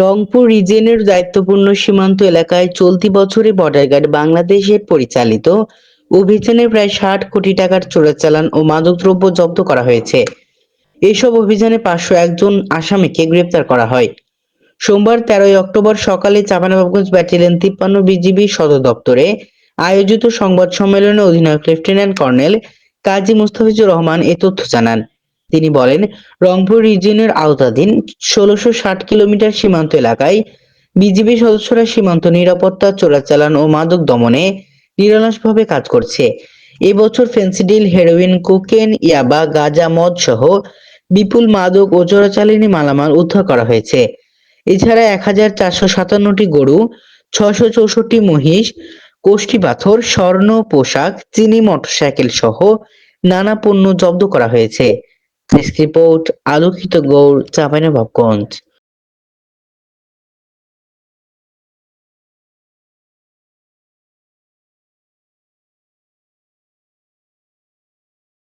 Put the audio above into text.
রংপুর রিজিয়নের দায়িত্বপূর্ণ সীমান্ত এলাকায় চলতি বছরে বর্ডার গার্ড বাংলাদেশের পরিচালিত অভিযানে প্রায় ষাট কোটি টাকার চোরাচালান ও মাদকদ্রব্য জব্দ করা হয়েছে। এসব অভিযানে পাঁচশো একজন আসামিকে গ্রেপ্তার করা হয়। সোমবার তেরোই অক্টোবর সকালে চাঁপাইনবাবগঞ্জ ব্যাটালিয়ন তিপ্পান্ন বিজিবি সদর দপ্তরে আয়োজিত সংবাদ সম্মেলনে অধিনায়ক লেফটেন্যান্ট কর্নেল কাজী মুস্তাফিজুর রহমান এ তথ্য জানান। তিনি বলেন, রংপুর রিজিয়নের আওতাধীন ষোলোশো ষাট কিলোমিটার সীমান্ত এলাকায় বিজিবি সদস্যরা সীমান্ত নিরাপত্তা, চোরাচালান ও মাদক দমনে নিরলসভাবে কাজ করছে। এবছর ফেন্সিডিল, হেরোইন, কোকেন, ইয়াবা, গাঁজা, মদ সহ বিপুল মাদক ও চোরাচালানি মালামাল উদ্ধার করা হয়েছে। এছাড়া এক হাজার চারশো সাতান্নটি গরু, ছশো চৌষট্টি মহিষ, কোষ্ঠী পাথর, স্বর্ণ, পোশাক, চিনি, মোটরসাইকেল সহ নানা পণ্য জব্দ করা হয়েছে। ডেস্ক রিপোর্ট আলোকিত গৌড় চাঁপাইনবাবগঞ্জ